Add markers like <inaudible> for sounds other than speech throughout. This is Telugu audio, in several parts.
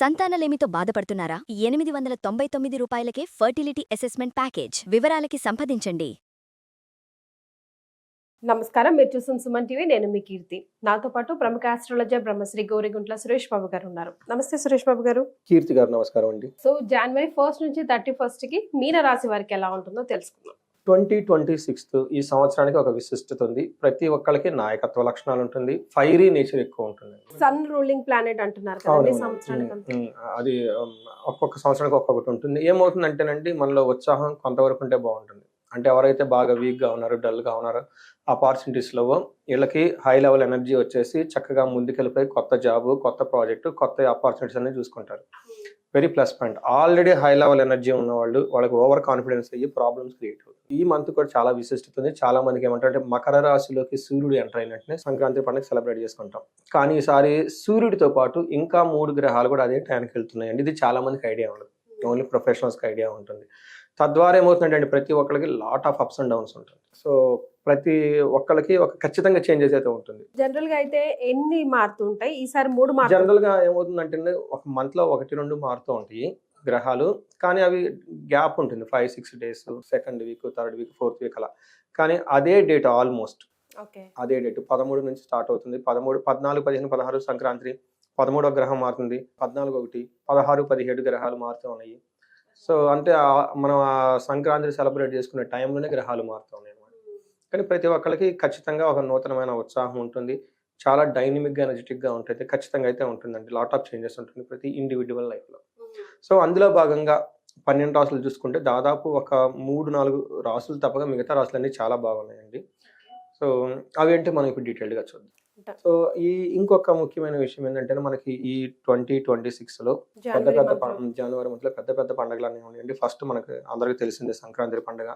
సంతానలేమితో బాధపడుతున్నారా? ఎనిమిది వందల తొంభై తొమ్మిది రూపాయలకే ఫర్టిలిటీ అసెస్మెంట్ ప్యాకేజ్ వివరాలకి సంప్రదించండి. నమస్కారం మీరు చూసిన సుమన్ టీవీ నేను మీ కీర్తి. నాతో పాటు ప్రముఖ ఆస్ట్రాలజర్ బ్రహ్మశ్రీ గౌరిగుంట్ల సురేష్ బాబు గారు ఉన్నారు. నమస్తే సురేష్ బాబు గారు. కీర్తి గారు నమస్కారం అండి. సో జనవరి ఫస్ట్ నుంచి థర్టీ ఫస్ట్కి మీన రాశి వారికి ఎలా ఉంటుందో తెలుసుకుందాం. ట్వంటీ ట్వంటీ సిక్స్త్ ఈ సంవత్సరానికి ఒక విశిష్టత ఉంది. ప్రతి ఒక్కరికి నాయకత్వ లక్షణాలు ఉంటుంది. ఫైరీ నేచర్ ఎక్కువ ఉంటుంది. సన్ రూలింగ్ ప్లానెట్ అంటున్నారు అది ఒక్కొక్క సంవత్సరానికి ఒక్కొక్కటి ఉంటుంది. ఏమవుతుందంటేనండి మనలో ఉత్సాహం కొంతవరకు ఉంటే బాగుంటుంది. అంటే ఎవరైతే బాగా వీక్గా ఉన్నారో డల్గా ఉన్నారో ఆపర్చునిటీస్లో వీళ్ళకి హై లెవెల్ ఎనర్జీ వచ్చేసి చక్కగా ముందుకెళ్ళిపోయి కొత్త జాబ్ కొత్త ప్రాజెక్ట్ కొత్త ఆపర్చునిటీస్ అన్ని చూసుకుంటారు. Very plus point already high level energy ఉన్న వాళ్ళు వాళ్ళకి ఓవర్ కాన్ఫిడెన్స్ అయ్యి ప్రాబ్లమ్స్ క్రియేట్ అవుతుంది ఈ మంత్ కూడా చాలా విశిష్టత ఉంది చాలా మందికి ఏమంటారంటే మకర రాశిలోకి సూర్యుడు ఎంటర్ అయినట్టునే సంక్రాంతి పండుగ సెలబ్రేట్ చేసుకుంటాం. కానీ ఈసారి సూర్యుడితో పాటు ఇంకా మూడు గ్రహాలు కూడా అదే టైంకి వెళ్తున్నాయండి. ఇది చాలా మందికి ఐడియా ఉండదు. ఓన్లీ ప్రొఫెషనల్స్కి ఐడియా ఉంటుంది. తద్వారా ఏమవుతుందంటే ప్రతి ఒక్కరికి lot of ups and downs ఉంటుంది. సో ప్రతి ఒక్కరికి ఒక ఖచ్చితంగా చేంజెస్ అయితే ఉంటుంది. జనరల్గా అయితే ఎన్ని మారుతుంటాయి ఈసారి మూడు జనరల్గా ఏమవుతుందంటే ఒక మంత్లో ఒకటి రెండు మారుతూ ఉంటాయి. గ్రహాలు కానీ అవి గ్యాప్ ఉంటుంది. Five six days second week third week fourth week అలా. కానీ అదే డేట్ ఆల్మోస్ట్ ఓకే. అదే డేట్ పదమూడు నుంచి స్టార్ట్ అవుతుంది. పదమూడు పద్నాలుగు పదిహేను పదహారు సంక్రాంతి పదమూడో గ్రహం మారుతుంది. పద్నాలుగు ఒకటి పదహారు పదిహేడు గ్రహాలు మారుతూ ఉన్నాయి. సో అంటే మనం ఆ సంక్రాంతి సెలబ్రేట్ చేసుకునే టైంలోనే గ్రహాలు మారుతూ ఉన్నాయి అన్నమాట. కానీ ప్రతి ఒక్కరికి ఖచ్చితంగా ఒక నూతనమైన ఉత్సాహం ఉంటుంది. చాలా డైనమిక్గా ఎనర్జెటిక్గా ఉంటుంది ఖచ్చితంగా అయితే ఉంటుందండి. లాట్ ఆఫ్ చేంజెస్ ఉంటుంది ప్రతి ఇండివిజువల్ లైఫ్లో సో అందులో భాగంగా పన్నెండు రాసులు చూసుకుంటే దాదాపు ఒక మూడు నాలుగు రాసులు తప్పగా మిగతా రాసులన్నీ చాలా బాగున్నాయండి. సో అవి ఏంటి మనం ఇప్పుడు డీటెయిల్డ్గా చూద్దాం. సో ఈ ఇంకొక ముఖ్యమైన విషయం ఏంటంటే మనకి ఈ ట్వంటీ ట్వంటీ సిక్స్లో పెద్ద పెద్ద జనవరి మంత్లో పెద్ద పెద్ద పండుగలు అనేవి ఉన్నాయండి. ఫస్ట్ మనకి అందరికీ తెలిసిందే సంక్రాంతి పండుగ.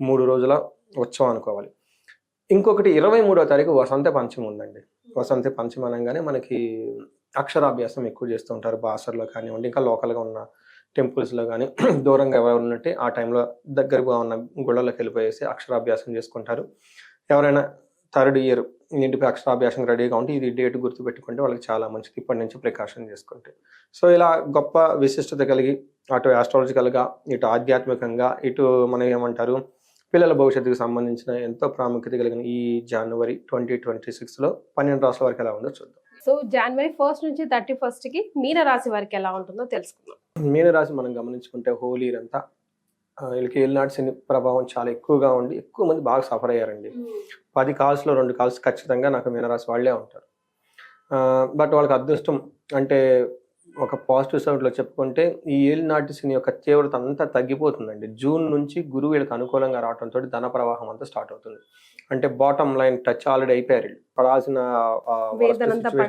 మూడు రోజుల ఉత్సవం అనుకోవాలి. ఇంకొకటి ఇరవై మూడో తారీఖు వసంత పంచమి ఉందండి. వసంత పంచమి అనగానే మనకి అక్షరాభ్యాసం ఎక్కువ చేస్తూ ఉంటారు బాసర్లో కానివ్వండి ఇంకా లోకల్గా ఉన్న టెంపుల్స్లో కానీ <clears throat> దూరంగా ఎవరు ఉన్నట్టే ఆ టైంలో దగ్గరగా ఉన్న గుళ్ళలోకి వెళ్ళిపోయేసి అక్షరాభ్యాసం చేసుకుంటారు. ఎవరైనా థర్డ్ ఇయర్ ఇంటిపై అక్షరాభ్యాసం రెడీగా ఉంటే ఇది డేట్ గుర్తుపెట్టుకుంటే వాళ్ళకి చాలా మంచిది ఇప్పటి నుంచి ప్రికాషన్ చేసుకుంటే. సో ఇలా గొప్ప విశిష్టత కలిగి అటు ఆస్ట్రాలజికల్గా ఇటు ఆధ్యాత్మికంగా ఇటు మనం ఏమంటారు పిల్లల భవిష్యత్తుకు సంబంధించిన ఎంతో ప్రాముఖ్యత కలిగిన ఈ జనవరి ట్వంటీ ట్వంటీ సిక్స్లో పన్నెండు రాష్ట్రాల వరకు ఎలా ఉందో చూద్దాం. సో జనవరి ఫస్ట్ నుంచి థర్టీ ఫస్ట్కి మీన రాశి వారికి ఎలా ఉంటుందో తెలుసుకుందాం. మీనరాశి మనం గమనించుకుంటే హోలీ అంతా వీళ్ళకి ఏలినాటి శని ప్రభావం చాలా ఎక్కువగా ఉండి ఎక్కువ మంది బాగా సఫర్ అయ్యారండి. పది కాల్స్లో రెండు కాల్స్ ఖచ్చితంగా నాకు మీనరాశి వాళ్ళే ఉంటారు. బట్ వాళ్ళకి అదృష్టం అంటే ఒక పాజిటివ్ సైడ్లో చెప్పుకుంటే ఈ ఏలినాటి శని యొక్క తీవ్రత అంతా తగ్గిపోతుందండి. జూన్ నుంచి గురువు వీళ్ళకి అనుకూలంగా రావడంతో ధన ప్రవాహం అంతా స్టార్ట్ అవుతుంది. అంటే బాటమ్ లైన్ టచ్ ఆల్రెడీ అయిపోయారు వీళ్ళు. పడాల్సిన.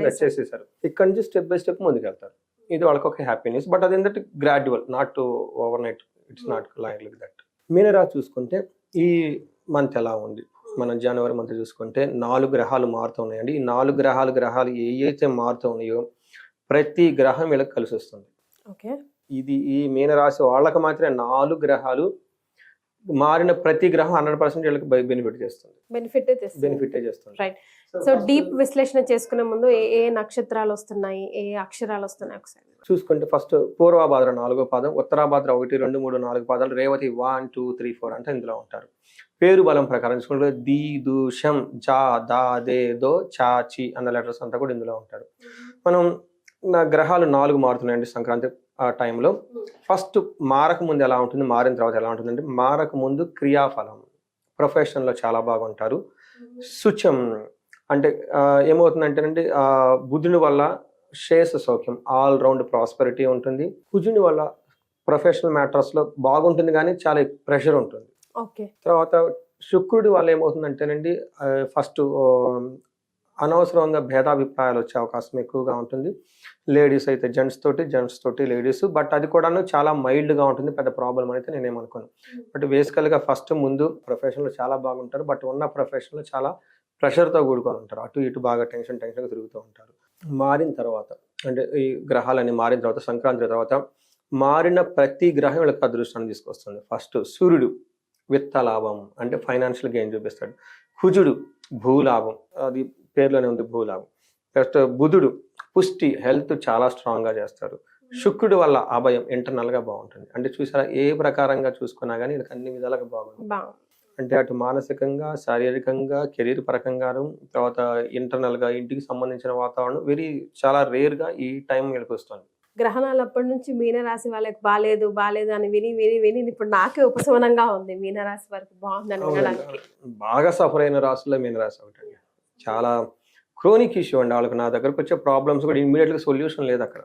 వచ్చేసేసారు. ఇక్కడ నుంచి స్టెప్ బై స్టెప్ ముందుకెళ్తారు. ఇది వాళ్ళకి ఒక హ్యాపీనెస్ బట్ అది ఏంటంటే gradual not overnight it's not like like that మీనరా చూసుకుంటే ఈ మంత్ ఎలా ఉంది? మనం జనవరి మంత్ చూసుకుంటే నాలుగు గ్రహాలు మారుతూ ఉన్నాయండి. ఈ నాలుగు గ్రహాలు గ్రహాలు ఏ అయితే మారుతూ ఉన్నాయో ప్రతి గ్రహం వీళ్ళకి కలిసి వస్తుంది. ఓకే. ఇది ఈ మీనరాశి వాళ్ళకి మాత్రమే నాలుగు గ్రహాలు మారిన ప్రతి గ్రహం హండ్రెడ్ పర్సెంట్ వీళ్ళకి బెనిఫిట్ చేస్తుంది. బెనిఫిట్ బెనిఫిట్ చేస్తుంది. Right. సో డీప్ విశ్లేషణ చేసుకునే ముందు ఏ ఏ నక్షత్రాలు వస్తున్నాయి? ఏ అక్షరాలు వస్తున్నాయి ఒకసారి? చూసుకుంటే ఫస్ట్ పూర్వభాద్ర నాలుగో పాదం ఉత్తరాభాద్ర ఒకటి రెండు మూడు నాలుగు పాదాలు Revathi one two three four అంటే ఇందులో ఉంటారు. పేరు బలం ప్రకారం చూసుకుంటే ది దు షం జా దా దే దో చా చి అన్న లెటర్స్ అంతా కూడా ఇందులో ఉంటారు. మనం నా గ్రహాలు నాలుగు మారుతున్నాయండి సంక్రాంతి ఆ టైంలో. ఫస్ట్ మారక ముందు ఎలా ఉంటుంది మారిన తర్వాత ఎలా ఉంటుంది అంటే మారక ముందు క్రియాఫలం. ప్రొఫెషన్లో చాలా బాగుంటారు. శుచం అంటే ఏమవుతుందంటేనండి బుధుని వల్ల శ్రేయస్సు సౌఖ్యం ఆల్ రౌండ్ ప్రాస్పెరిటీ ఉంటుంది. కుజుని వల్ల ప్రొఫెషనల్ మ్యాటర్స్లో బాగుంటుంది కానీ చాలా ప్రెషర్ ఉంటుంది. ఓకే. తర్వాత శుక్రుడి వల్ల ఏమవుతుందంటేనండి ఫస్ట్ అనవసరంగా భేదాభిప్రాయాలు వచ్చే అవకాశం ఎక్కువగా ఉంటుంది. లేడీస్ అయితే జెంట్స్ తోటి జెంట్స్ తోటి లేడీస్. బట్ అది కూడాను చాలా మైల్డ్గా ఉంటుంది. పెద్ద ప్రాబ్లం అయితే నేనేమనుకోను. బట్ బేసికల్గా ఫస్ట్ ముందు ప్రొఫెషన్లో చాలా బాగుంటారు. బట్ ఉన్న ప్రొఫెషన్లో చాలా ప్రెషర్తో కూడుకొని ఉంటారు. అటు ఇటు బాగా టెన్షన్ టెన్షన్గా తిరుగుతూ ఉంటారు. మారిన తర్వాత అంటే ఈ గ్రహాలన్నీ మారిన తర్వాత సంక్రాంతి తర్వాత మారిన ప్రతి గ్రహం వీళ్ళకి అదృష్టాన్ని తీసుకొస్తుంది. ఫస్ట్ సూర్యుడు విత్త లాభం అంటే ఫైనాన్షియల్ గెయిన్ చూపిస్తాడు. కుజుడు భూలాభం అది పేర్లోనే ఉంది భూలాభం. నెక్స్ట్ బుధుడు పుష్టి హెల్త్ చాలా స్ట్రాంగ్గా చేస్తారు శుక్రుడి వల్ల అభయం ఇంటర్నల్గా బాగుంటుంది. అంటే చూసారా ఏ ప్రకారంగా చూసుకున్నా కానీ వీళ్ళకి అన్ని విధాలుగా బాగుంటుంది. బాగుంది అంటే అటు మానసికంగా శారీరకంగా కెరీర్ పరకంగాను తర్వాత internal గా ఇంటికి సంబంధించిన వాతావరణం వెరీ చాలా rare గా ఈ టైం వీళ్ళకి వస్తుంది. గ్రహణాలు అప్పటి నుంచి మీనరాశి వాళ్ళకి బాగాలేదు బాగాలేదు అని విని విని విని ఇప్పుడు నాకే ఉపశమనంగా ఉంది. మీనరాశి వారికి బాగుందని బాగా సఫర్ అయిన రాసుల్లో మీన రాసి ఒకటి చాలా క్రోనిక్ ఇష్యూ అండి. వాళ్ళకి నా దగ్గరకు వచ్చే ప్రాబ్లమ్స్ కూడా ఇమ్మీడియట్గా సొల్యూషన్ లేదు అక్కడ.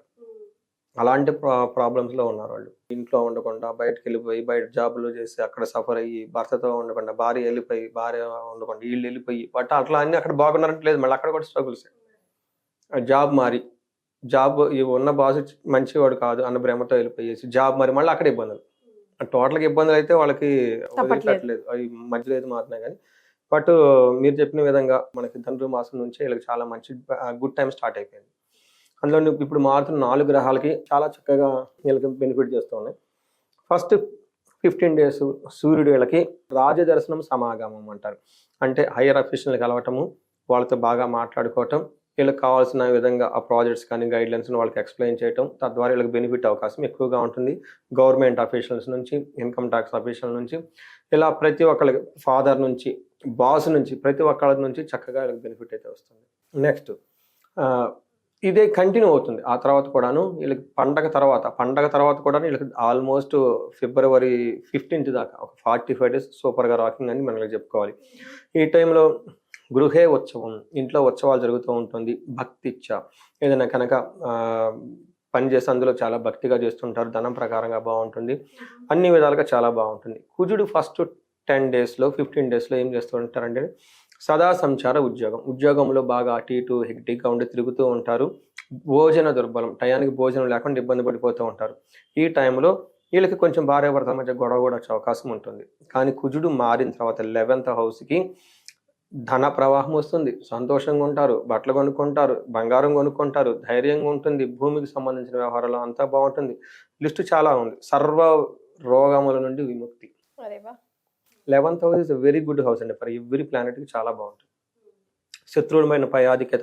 అలాంటి ప్రాబ్లమ్స్లో ఉన్నారు వాళ్ళు. ఇంట్లో ఉండకుండా బయటకు వెళ్ళిపోయి బయట జాబులు చేసి అక్కడ సఫర్ అయ్యి భర్తతో ఉండకుండా భార్య వెళ్ళిపోయి భార్య ఉండకుండా వీళ్ళు వెళ్ళిపోయి బట్ అట్లా అన్ని అక్కడ బాగున్నారంటే లేదు. మళ్ళీ అక్కడ కూడా స్ట్రగుల్స్. జాబ్ మారి. జాబ్ ఉన్న బాస్ మంచివాడు కాదు అన్న భ్రమతో వెళ్ళిపోయేసి జాబ్ మరి మళ్ళీ అక్కడ ఇబ్బందులు. టోటల్గా ఇబ్బందులు అయితే వాళ్ళకి. వదిలిపెట్టలేదు. అవి మధ్యలో అయితే మారుతున్నాయి కానీ బట్ మీరు చెప్పిన విధంగా మనకి ధనురు మాసం నుంచే వీళ్ళకి చాలా మంచి గుడ్ టైం స్టార్ట్ అయిపోయింది. అందులో ఇప్పుడు మారుతున్న నాలుగు గ్రహాలకి చాలా చక్కగా వీళ్ళకి బెనిఫిట్ చేస్తూ ఉన్నాయి. ఫస్ట్ ఫిఫ్టీన్ డేస్ సూర్యుడు వీళ్ళకి రాజదర్శనం సమాగమం అంటారు. అంటే హయ్యర్ అఫీషియల్ని కలవటము వాళ్ళతో బాగా మాట్లాడుకోవటం వీళ్ళకి కావాల్సిన విధంగా ఆ ప్రాజెక్ట్స్ కానీ గైడ్లైన్స్ వాళ్ళకి ఎక్స్ప్లెయిన్ చేయటం తద్వారా వీళ్ళకి బెనిఫిట్ అవకాశం ఎక్కువగా ఉంటుంది. గవర్నమెంట్ అఫీషియల్స్ నుంచి ఇన్కమ్ ట్యాక్స్ అఫీషియల్ నుంచి ఇలా ప్రతి ఒక్కరి ఫాదర్ నుంచి బాస్ నుంచి ప్రతి ఒక్కళ్ళ నుంచి చక్కగా వీళ్ళకి బెనిఫిట్ అయితే వస్తుంది. నెక్స్ట్ ఇదే కంటిన్యూ అవుతుంది. ఆ తర్వాత కూడాను వీళ్ళకి పండగ తర్వాత పండగ తర్వాత కూడా వీళ్ళకి ఆల్మోస్ట్ ఫిబ్రవరి ఫిఫ్టీన్త్ దాకా ఒక ఫార్టీ ఫైవ్ డేస్ సూపర్గా రాకింగ్ అని మనకి చెప్పుకోవాలి. ఈ టైంలో గృహే ఉత్సవం ఇంట్లో ఉత్సవాలు జరుగుతూ ఉంటుంది. భక్తి ఇచ్చ. ఏదైనా కనుక పని చేసి అందులో చాలా భక్తిగా చేస్తుంటారు. ధనం ప్రకారంగా బాగుంటుంది. అన్ని విధాలుగా చాలా బాగుంటుంది. కుజుడు ఫస్ట్ టెన్ డేస్లో ఫిఫ్టీన్ డేస్లో ఏం చేస్తూ ఉంటారంటే సదా సంచార ఉద్యోగం. ఉద్యోగంలో బాగా అటు ఇటు హెక్టిక్గా ఉండి తిరుగుతూ ఉంటారు. భోజన దుర్బలం టయానికి భోజనం లేకుండా ఇబ్బంది పడిపోతూ ఉంటారు. ఈ టైంలో వీళ్ళకి కొంచెం భార్య భర్త మధ్య గొడవ కూడా వచ్చే అవకాశం ఉంటుంది. కానీ కుజుడు మారిన తర్వాత లెవెన్త్ హౌస్కి ధన ప్రవాహం వస్తుంది. సంతోషంగా ఉంటారు బట్టలు కొనుక్కుంటారు బంగారం కొనుక్కుంటారు ధైర్యంగా ఉంటుంది. భూమికి సంబంధించిన వ్యవహారాలు అంతా బాగుంటుంది. లిస్టు చాలా ఉంది. సర్వ రోగముల నుండి విముక్తి. Eleventh house is very good house అండి. ఫర్ ఎవ్రీ ప్లానెట్కి చాలా బాగుంటుంది. శత్రువులమైన పై ఆధిక్యత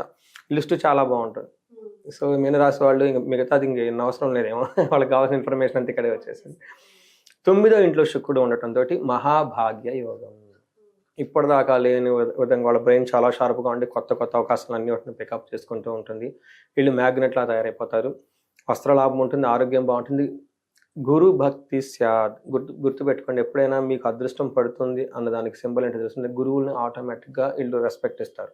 లిస్టు చాలా బాగుంటుంది. సో మీనరాశి వాళ్ళు ఇంకా మిగతాది ఇంక ఎన్ని అవసరం లేదేమో. <laughs> వాళ్ళకి కావాల్సిన ఇన్ఫర్మేషన్ అంతా ఇక్కడే వచ్చేసింది. తొమ్మిదో ఇంట్లో శుక్రుడు ఉండటంతో మహాభాగ్య యోగం. ఇప్పటిదాకా లేని విధ- విధంగా వాళ్ళ బ్రెయిన్ చాలా షార్ప్గా ఉండి కొత్త కొత్త అవకాశాలు అన్ని వాటిని పికప్ చేసుకుంటూ ఉంటుంది. వీళ్ళు మ్యాగ్నెట్లా తయారైపోతారు. వస్త్రలాభం ఉంటుంది ఆరోగ్యం బాగుంటుంది. గురు భక్తి స్యాద్. గుర్తు గుర్తుపెట్టుకోండి ఎప్పుడైనా మీకు అదృష్టం పడుతుంది అన్న దానికి సింబల్ ఏంటో తెలుస్తుంది గురువుల్ని ఆటోమేటిక్గా వీళ్ళు రెస్పెక్ట్ ఇస్తారు.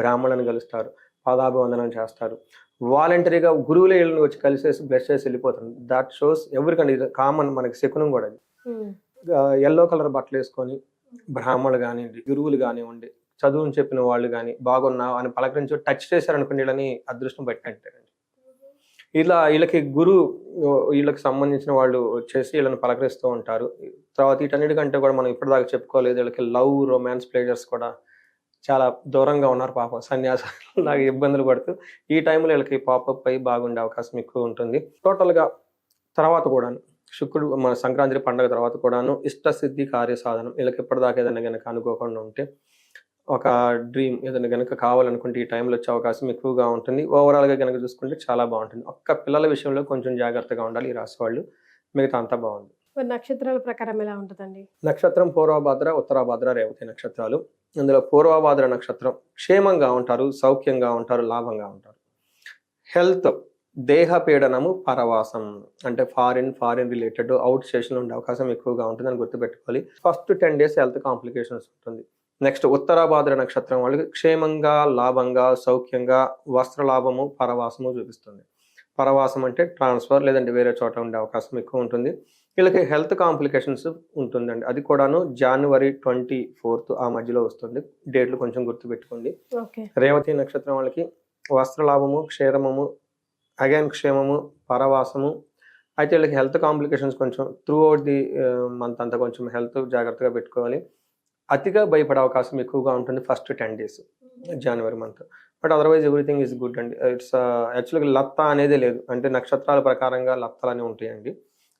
బ్రాహ్మణులను కలుస్తారు పాదాభివందనం చేస్తారు. వాలంటరీగా గురువులే వీళ్ళని వచ్చి కలిసేసి బ్లెస్ చేసి వెళ్ళిపోతారు. దట్ షోస్ ఎవరికండి కామన్ మనకి శకునం కూడా అది. ఎల్లో కలర్ బట్టలు వేసుకొని బ్రాహ్మణులు కానివ్వండి గురువులు కానివ్వండి చదువుని చెప్పిన వాళ్ళు కానీ బాగున్నావు అని పలకరించి టచ్ చేశారనుకోండి వీళ్ళని అదృష్టం పెట్టినట్టారండి ఇలా వీళ్ళకి గురు వీళ్ళకి సంబంధించిన వాళ్ళు వచ్చేసి వీళ్ళని పలకరిస్తూ ఉంటారు. తర్వాత వీటన్నిటికంటే కూడా మనం ఇప్పటిదాకా చెప్పుకోలేదు వీళ్ళకి లవ్ రొమాన్స్ ప్లేజర్స్ కూడా చాలా దూరంగా ఉన్నారు పాపం. సన్యాసాలు లాగా ఇబ్బందులు పడుతూ ఈ టైంలో వీళ్ళకి పాపప్ అయి బాగుండే అవకాశం ఎక్కువ ఉంటుంది. టోటల్గా తర్వాత కూడాను శుక్రుడు మన సంక్రాంతి పండుగ తర్వాత కూడాను ఇష్టసిద్ధి కార్యసాధనం వీళ్ళకి ఎప్పటిదాకా ఏదైనా కనుక అనుకోకుండా ఉంటే ఒక డ్రీమ్ ఏదైనా కనుక కావాలనుకుంటే ఈ టైంలో వచ్చే అవకాశం ఎక్కువగా ఉంటుంది. ఓవరాల్గా కనుక చూసుకుంటే చాలా బాగుంటుంది. ఒక్క పిల్లల విషయంలో కొంచెం జాగ్రత్తగా ఉండాలి ఈ రాశి వాళ్ళు. మిగతా అంతా బాగుంది. నక్షత్రాల ప్రకారం ఎలా ఉంటుందండి? నక్షత్రం పూర్వభాద్ర ఉత్తరాభాద్ర రేవతి నక్షత్రాలు. అందులో పూర్వభాద్ర నక్షత్రం క్షేమంగా ఉంటారు సౌఖ్యంగా ఉంటారు లాభంగా ఉంటారు. హెల్త్ దేహ పీడనము పరవాసం అంటే foreign foreign related outstation ఉండే అవకాశం ఎక్కువగా ఉంటుందని గుర్తుపెట్టుకోవాలి. First ten days health complications ఉంటుంది. నెక్స్ట్ ఉత్తరాభాద్ర నక్షత్రం వాళ్ళకి క్షేమంగా లాభంగా సౌఖ్యంగా వస్త్ర లాభము పరవాసము చూపిస్తుంది. పరవాసం అంటే ట్రాన్స్ఫర్ లేదంటే వేరే చోట ఉండే అవకాశం ఎక్కువ ఉంటుంది. వీళ్ళకి హెల్త్ కాంప్లికేషన్స్ ఉంటుందండి. అది కూడాను జనవరి ట్వంటీ ఫోర్త్ ఆ మధ్యలో వస్తుంది. డేట్లు కొంచెం గుర్తుపెట్టుకోండి. రేవతి నక్షత్రం వాళ్ళకి వస్త్రలాభము క్షేమము అగైన్ క్షేమము పరవాసము. అయితే వీళ్ళకి హెల్త్ కాంప్లికేషన్స్ కొంచెం త్రూ అవుట్ ది మంత్ అంతా కొంచెం హెల్త్ జాగ్రత్తగా పెట్టుకోవాలి. అతిగా భయపడే అవకాశం ఎక్కువగా ఉంటుంది first ten days January month but otherwise everything is good అండి. ఇట్స్ యాక్చువల్గా లత్త అనేది లేదు. అంటే నక్షత్రాల ప్రకారంగా లత్తలు అనేవి ఉంటాయండి.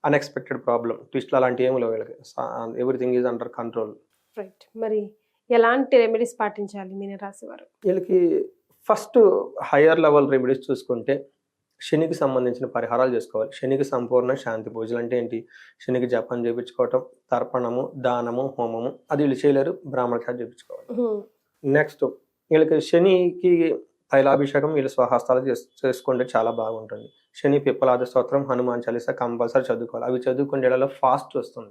అన్ఎక్స్పెక్టెడ్ ప్రాబ్లం ట్విస్ట్లు అలాంటివి ఏమి లేవు వీళ్ళకి. Everything is under control right మరి ఎలాంటి రెమెడీస్ పాటించాలి మీనరాశి వారు? వీళ్ళకి ఫస్ట్ హయ్యర్ లెవెల్ రెమెడీస్ చూసుకుంటే శనికి సంబంధించిన పరిహారాలు చేసుకోవాలి. శనికి సంపూర్ణ శాంతి పూజలు అంటే ఏంటి? శనికి జపం చేయించుకోవటం తర్పణము దానము హోమము అది వీళ్ళు చేయలేరు. బ్రాహ్మణ చేత చేయించుకోవాలి నెక్స్ట్ వీళ్ళకి శనికి తైలాభిషేకం వీళ్ళు స్వహస్తాలు చేస్- చేసుకుంటే చాలా బాగుంటుంది. శని పిప్పలాద స్తోత్రం హనుమాన్ చాలీసా కంపల్సరీ చదువుకోవాలి. అవి చదువుకునేలా ఫాస్ట్ వస్తుంది.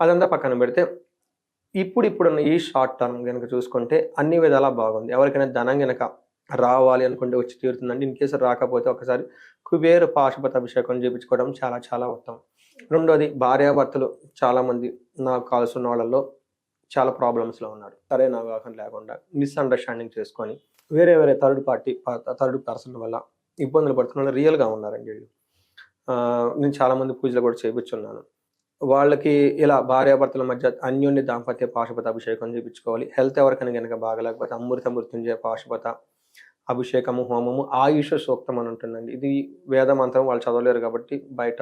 అదంతా పక్కన పెడితే ఇప్పుడు ఇప్పుడున్న ఈ షార్ట్ టర్మ్ కనుక చూసుకుంటే అన్ని విధాలా బాగుంది. ఎవరికైనా ధనం కనుక రావాలి అనుకుంటే వచ్చి తీరుతుందండి. ఇన్ కేసు రాకపోతే ఒకసారి కుబేర పాశుపత అభిషేకం చేయించుకోవడం చాలా చాలా ఉత్తమం. రెండోది భార్యాభర్తలు చాలామంది నాకు కాల్సిన వాళ్ళల్లో చాలా ప్రాబ్లమ్స్లో ఉన్నారు. సరే నా వివాహం లేకుండా మిస్అండర్స్టాండింగ్ చేసుకొని వేరే వేరే థర్డ్ పార్టీ థర్డ్ పర్సన్ వల్ల ఇబ్బందులు పడుతున్న రియల్గా ఉన్నారండి వీళ్ళు. నేను చాలామంది పూజలు కూడా చేయించున్నాను వాళ్ళకి ఇలా భార్యాభర్తల మధ్య అన్యోన్య దాంపత్య పాశుపత అభిషేకం చేయించుకోవాలి హెల్త్ ఎవరికైనా కనుక బాగలేకపోతే అమృత మృత్యుంజయ పాశుపత అభిషేకము హోమము ఆయుష సూక్తం అని ఉంటుందండి. ఇది వేద మంత్రం వాళ్ళు చదవలేరు కాబట్టి బయట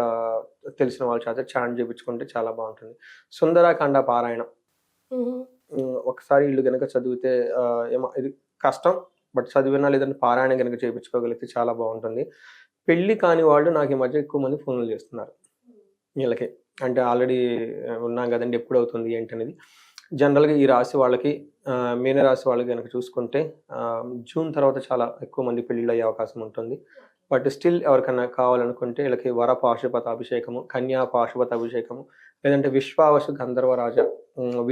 తెలిసిన వాళ్ళ చేత చాంట్ చేయించుకుంటే చాలా బాగుంటుంది. సుందరాఖండ పారాయణం. ఒకసారి ఇల్లు కనుక చదివితే ఏమో ఇది కష్టం బట్ చదివినా లేదంటే పారాయణ కనుక చేయించుకోగలిగితే చాలా బాగుంటుంది. పెళ్ళి కాని వాళ్ళు నాకు ఈ మధ్య ఎక్కువ మంది ఫోన్లు చేస్తున్నారు. వీళ్ళకి. అంటే ఆల్రెడీ ఉన్నాం కదండి ఎప్పుడు అవుతుంది ఏంటి అనేది జనరల్గా ఈ రాశి వాళ్ళకి మీన రాశి వాళ్ళకి కనుక చూసుకుంటే జూన్ తర్వాత చాలా ఎక్కువ మంది పెళ్ళిళ్ళు అయ్యే అవకాశం ఉంటుంది. బట్ స్టిల్ ఎవరికైనా కావాలనుకుంటే వీళ్ళకి వర పాశుపత అభిషేకము కన్యా పాశుపత అభిషేకము లేదంటే విశ్వావసు గంధర్వరాజ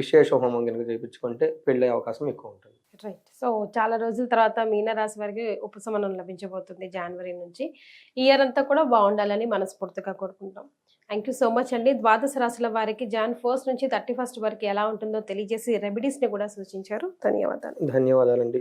విశేష హోమం కనుక చేయించుకుంటే పెళ్ళే అవకాశం ఎక్కువ ఉంటుంది. రైట్ సో చాలా రోజుల తర్వాత మీనరాశి వారికి ఉపశమనం లభించబోతుంది జనవరి నుంచి. ఇయర్ అంతా కూడా బాగుండాలని మనస్ఫూర్తిగా కోరుకుంటాం థ్యాంక్ యూ సో మచ్ అండి. ద్వాదశ రాశుల వారికి జాన్ ఫస్ట్ నుంచి థర్టీ ఫస్ట్ వరకు ఎలా ఉంటుందో తెలియజేసి రెమెడీస్ని కూడా సూచించారు. ధన్యవాదాలు. ధన్యవాదాలండి.